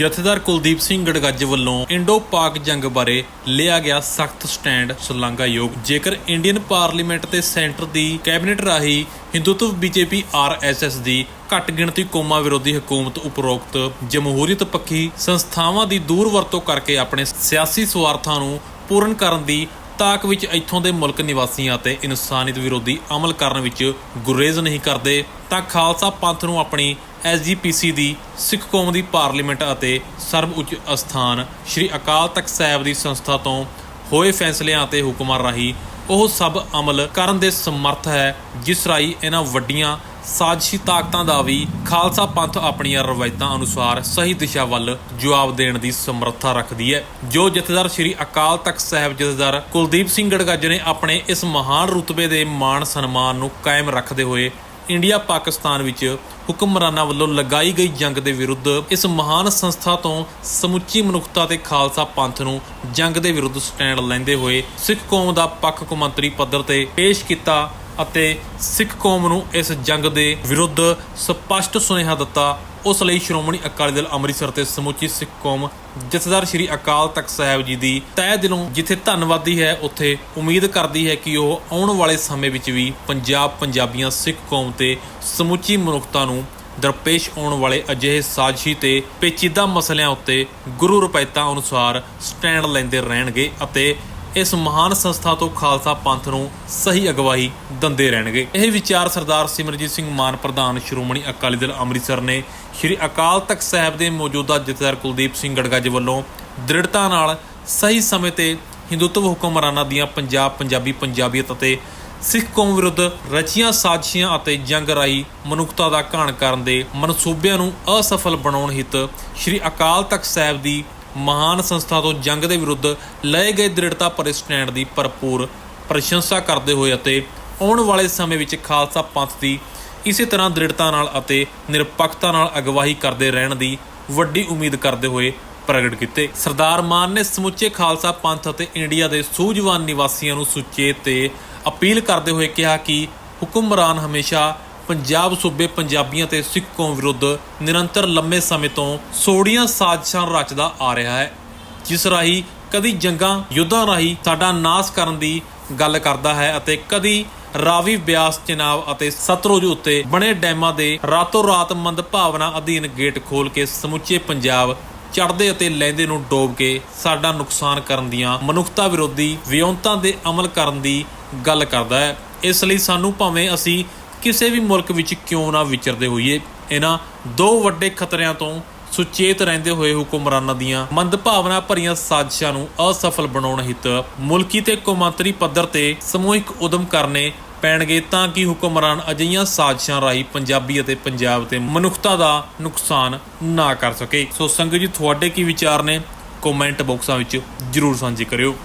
ਜਥੇਦਾਰ ਕੁਲਦੀਪ ਸਿੰਘ ਗੜਗੱਜ ਵੱਲੋਂ ਇੰਡੋ ਪਾਕ ਜੰਗ ਬਾਰੇ ਲਿਆ ਗਿਆ ਸਖਤ ਸਟੈਂਡ ਸ਼ਲਾਘਾਯੋਗ ਜੇਕਰ ਇੰਡੀਅਨ ਪਾਰਲੀਮੈਂਟ ਤੇ ਸੈਂਟਰ ਦੀ ਕੈਬਨਿਟ ਰਾਹੀਂ ਹਿੰਦੂਤਵ ਬੀਜੇਪੀ ਆਰਐਸਐਸ ਦੀ ਘੱਟ ਗਿਣਤੀ ਕੌਮਾਂ ਵਿਰੋਧੀ ਹਕੂਮਤ ਉਪਰੋਕਤ ਜਮਹੂਰੀਅਤ ਪੱਖੀ ਸੰਸਥਾਵਾਂ ਦੀ ਦੂਰ ਵਰਤੋਂ ਕਰਕੇ ਆਪਣੇ ਸਿਆਸੀ ਸਵਾਰਥਾਂ ਨੂੰ ਪੂਰਨ ਕਰਨ ਦੀ ਤਾਕ ਵਿੱਚ ਇੱਥੋਂ ਦੇ ਮੁਲਕ ਨਿਵਾਸੀਆਂ ਅਤੇ ਇਨਸਾਨੀਅਤ ਵਿਰੋਧੀ ਅਮਲ ਕਰਨ ਵਿੱਚ ਗੁਰੇਜ਼ ਨਹੀਂ ਕਰਦੇ, ਤਾਂ ਖਾਲਸਾ ਪੰਥ ਨੂੰ ਆਪਣੀ ਐਸਜੀਪੀਸੀ ਦੀ ਸਿੱਖ ਕੌਮ ਦੀ ਪਾਰਲੀਮੈਂਟ ਅਤੇ ਸਰਬ ਉੱਚ ਅਸਥਾਨ ਸ੍ਰੀ ਅਕਾਲ ਤਖਤ ਸਾਹਿਬ ਦੀ ਸੰਸਥਾ ਤੋਂ ਹੋਏ ਫੈਸਲਿਆਂ ਅਤੇ ਹੁਕਮਾਂ ਰਾਹੀਂ ਉਹ ਸਭ ਅਮਲ ਕਰਨ ਦੇ ਸਮਰੱਥ ਹੈ, ਜਿਸ ਰਾਹੀਂ ਇਹਨਾਂ ਵੱਡੀਆਂ ਸਾਜ਼ਿਸ਼ੀ ਤਾਕਤਾਂ ਦਾ ਵੀ ਖਾਲਸਾ ਪੰਥ ਆਪਣੀਆਂ ਰਵਾਇਤਾਂ ਅਨੁਸਾਰ ਸਹੀ ਦਿਸ਼ਾ ਵੱਲ ਜਵਾਬ ਦੇਣ ਦੀ ਸਮਰੱਥਾ ਰੱਖਦੀ ਹੈ। ਜੋ ਜਥੇਦਾਰ ਸ੍ਰੀ ਅਕਾਲ ਤਖਤ ਸਾਹਿਬ ਜਥੇਦਾਰ ਕੁਲਦੀਪ ਸਿੰਘ ਗੜਗੱਜ ਨੇ ਆਪਣੇ ਇਸ ਮਹਾਨ ਰੁਤਬੇ ਦੇ ਮਾਣ ਸਨਮਾਨ ਨੂੰ ਕਾਇਮ ਰੱਖਦੇ ਹੋਏ ਇੰਡੀਆ ਪਾਕਿਸਤਾਨ ਵਿੱਚ ਹੁਕਮਰਾਨਾਂ ਵੱਲੋਂ ਲਗਾਈ ਗਈ ਜੰਗ ਦੇ ਵਿਰੁੱਧ ਇਸ ਮਹਾਨ ਸੰਸਥਾ ਤੋਂ ਸਮੁੱਚੀ ਮਨੁੱਖਤਾ ਤੇ ਖਾਲਸਾ ਪੰਥ ਨੂੰ ਜੰਗ ਦੇ ਵਿਰੁੱਧ ਸਟੈਂਡ ਲੈਂਦੇ ਹੋਏ ਸਿੱਖ ਕੌਮ ਦਾ ਪੱਖ ਕੌਮਾਂਤਰੀ ਪੱਧਰ ਤੇ ਪੇਸ਼ ਕੀਤਾ ਅਤੇ ਸਿੱਖ ਕੌਮ ਨੂੰ ਇਸ ਜੰਗ ਦੇ ਵਿਰੁੱਧ ਸਪਸ਼ਟ ਸੁਨੇਹਾ ਦਿੱਤਾ ਉਸ ਲਈ ਸ਼੍ਰੋਮਣੀ ਅਕਾਲੀ ਦਲ ਅੰਮ੍ਰਿਤਸਰ ਤੇ ਸਮੁੱਚੀ ਸਿੱਖ ਕੌਮ ਜਥੇਦਾਰ ਸ੍ਰੀ ਅਕਾਲ ਤਖਤ ਸਾਹਿਬ ਜੀ ਦੀ ਤਹਿ ਦਿਲੋਂ ਜਿੱਥੇ ਧੰਨਵਾਦੀ ਹੈ, ਉੱਥੇ ਉਮੀਦ ਕਰਦੀ ਹੈ ਕਿ ਉਹ ਆਉਣ ਵਾਲੇ ਸਮੇਂ ਵਿੱਚ ਵੀ ਪੰਜਾਬ ਪੰਜਾਬੀਆਂ ਸਿੱਖ ਕੌਮ ਤੇ ਸਮੁੱਚੀ ਮਨੁੱਖਤਾ ਨੂੰ ਦਰਪੇਸ਼ ਆਉਣ ਵਾਲੇ ਅਜਿਹੇ ਸਾਜ਼ਿਸ਼ੀ ਤੇ ਪੇਚੀਦਾ ਮਸਲਿਆਂ ਉੱਤੇ ਗੁਰੂ ਰੁਪੈਤਾਂ ਅਨੁਸਾਰ ਸਟੈਂਡ ਲੈਂਦੇ ਰਹਿਣਗੇ ਅਤੇ ਇਸ ਮਹਾਨ ਸੰਸਥਾ ਤੋਂ ਖਾਲਸਾ ਪੰਥ ਨੂੰ ਸਹੀ ਅਗਵਾਈ ਦਿੰਦੇ ਰਹਿਣਗੇ। ਇਹ ਵਿਚਾਰ ਸਰਦਾਰ ਸਿਮਰਜੀਤ ਸਿੰਘ ਮਾਨ, ਪ੍ਰਧਾਨ ਸ਼੍ਰੋਮਣੀ ਅਕਾਲੀ ਦਲ ਅੰਮ੍ਰਿਤਸਰ ਨੇ ਸ਼੍ਰੀ ਅਕਾਲ ਤਖਤ ਸਾਹਿਬ ਦੇ ਮੌਜੂਦਾ ਜਥੇਦਾਰ ਕੁਲਦੀਪ ਸਿੰਘ ਗੜਗੱਜ ਵੱਲੋਂ ਦ੍ਰਿੜਤਾ ਨਾਲ ਸਹੀ ਸਮੇਂ ਤੇ ਹਿੰਦੂਤਵ ਹੁਕਮਰਾਨਾਂ ਦੀਆਂ ਪੰਜਾਬ, ਪੰਜਾਬੀ ਪੰਜਾਬੀਅਤ ਅਤੇ ਸਿੱਖ ਕੌਮ ਵਿਰੁੱਧ ਰਚੀਆਂ ਸਾਜ਼ਿਸ਼ਾਂ ਅਤੇ ਜੰਗ ਰਾਈ ਮਨੁੱਖਤਾ ਦਾ ਘਾਣ ਕਰਨ ਦੇ ਮਨਸੂਬਿਆਂ ਨੂੰ ਅਸਫਲ ਬਣਾਉਣ ਹਿੱਤ ਸ਼੍ਰੀ ਅਕਾਲ ਤਖਤ ਸਾਹਿਬ ਦੀ ਮਹਾਨ ਸੰਸਥਾ ਤੋਂ ਜੰਗ ਦੇ ਵਿਰੁੱਧ ਲਏ ਗਏ ਦ੍ਰਿੜਤਾ ਭਰੇ ਸਟੈਂਡ ਦੀ ਭਰਪੂਰ ਪ੍ਰਸ਼ੰਸਾ ਕਰਦੇ ਹੋਏ ਅਤੇ ਆਉਣ ਵਾਲੇ ਸਮੇਂ ਵਿੱਚ ਖਾਲਸਾ ਪੰਥ ਦੀ ਇਸੇ ਤਰ੍ਹਾਂ ਦ੍ਰਿੜਤਾ ਨਾਲ ਅਤੇ ਨਿਰਪੱਖਤਾ ਨਾਲ ਅਗਵਾਈ ਕਰਦੇ ਰਹਿਣ ਦੀ ਵੱਡੀ ਉਮੀਦ ਕਰਦੇ ਹੋਏ ਪ੍ਰਗਟ ਕੀਤੇ। ਸਰਦਾਰ ਮਾਨ ਨੇ ਸਮੁੱਚੇ ਖਾਲਸਾ ਪੰਥ ਅਤੇ ਇੰਡੀਆ ਦੇ ਸੂਝਵਾਨ ਨਿਵਾਸੀਆਂ ਨੂੰ ਸੁਚੇਤ ਤੇ ਅਪੀਲ ਕਰਦੇ ਹੋਏ ਕਿਹਾ ਕਿ ਹੁਕਮਰਾਨ ਹਮੇਸ਼ਾ ਪੰਜਾਬ ਸੂਬੇ ਪੰਜਾਬੀਆਂ ਤੇ ਸਿੱਖ ਵਿਰੁੱਧ ਨਿਰੰਤਰ ਲੰਮੇ ਸਮੇਂ ਤੋਂ ਸੋੜੀਆਂ ਸਾਜ਼ਿਸ਼ਾਂ ਰਚਦਾ ਆ ਰਿਹਾ ਹੈ, ਜਿਸ ਰਾਹੀਂ ਕਦੀ ਜੰਗਾਂ, ਯੁੱਧਾਂ ਰਾਹੀਂ ਸਾਡਾ ਨਾਸ ਕਰਨ ਦੀ ਗੱਲ ਕਰਦਾ ਹੈ ਅਤੇ ਕਦੀ ਰਾਵੀ ਬਿਆਸ ਚਨਾਬ ਅਤੇ ਸਤਲੁਜ ਉੱਤੇ ਬਣੇ ਡੈਮਾਂ ਦੇ ਰਾਤੋਂ ਰਾਤ ਮੰਦ ਭਾਵਨਾ ਅਧੀਨ ਗੇਟ ਖੋਲ ਕੇ ਸਮੁੱਚੇ ਪੰਜਾਬ ਚੜਦੇ ਅਤੇ ਲੈਂਦੇ ਨੂੰ ਡੋਬ ਕੇ ਸਾਡਾ ਨੁਕਸਾਨ ਕਰਨ ਦੀਆਂ ਮਨੁੱਖਤਾ ਵਿਰੋਧੀ ਵਿਉਂਤਾਂ ਦੇ ਅਮਲ ਕਰਨ ਦੀ ਗੱਲ ਕਰਦਾ ਹੈ। ਇਸ ਲਈ ਸਾਨੂੰ ਭਾਵੇਂ ਅਸੀਂ ਕਿਸੇ ਵੀ ਮੁਲਕ ਵਿੱਚ ਕਿਉਂ ਨਾ ਵਿਚਰਦੇ ਹੋਈਏ, ਇਹਨਾਂ ਦੋ ਵੱਡੇ ਖਤਰਿਆਂ ਤੋਂ ਸੁਚੇਤ ਰਹਿੰਦੇ ਹੋਏ ਹੁਕਮਰਾਨਾਂ ਦੀਆਂ ਮੰਦਭਾਵਨਾ ਭਰੀਆਂ ਸਾਜ਼ਿਸ਼ਾਂ ਨੂੰ ਅਸਫਲ ਬਣਾਉਣ ਹਿੱਤ ਮੁਲਕੀ ਤੇ ਕੌਮਾਂਤਰੀ ਪੱਧਰ ਤੇ ਸਮੂਹਿਕ ਉਦਮ ਕਰਨੇ ਪੈਣਗੇ ਤਾਂ ਕਿ ਹੁਕਮਰਾਨ ਅਜਿਹੀਆਂ ਸਾਜ਼ਿਸ਼ਾਂ ਰਾਹੀਂ ਪੰਜਾਬੀ ਅਤੇ ਪੰਜਾਬ ਤੇ ਮਨੁੱਖਤਾ ਦਾ ਨੁਕਸਾਨ ਨਾ ਕਰ ਸਕੇ। ਸੋ ਸੰਗਤ ਜੀ, ਤੁਹਾਡੇ ਕੀ ਵਿਚਾਰ ਨੇ? ਕਮੈਂਟ ਬਾਕਸਾਂ ਵਿੱਚ ਜਰੂਰ ਸਾਂਝੇ ਕਰਿਓ।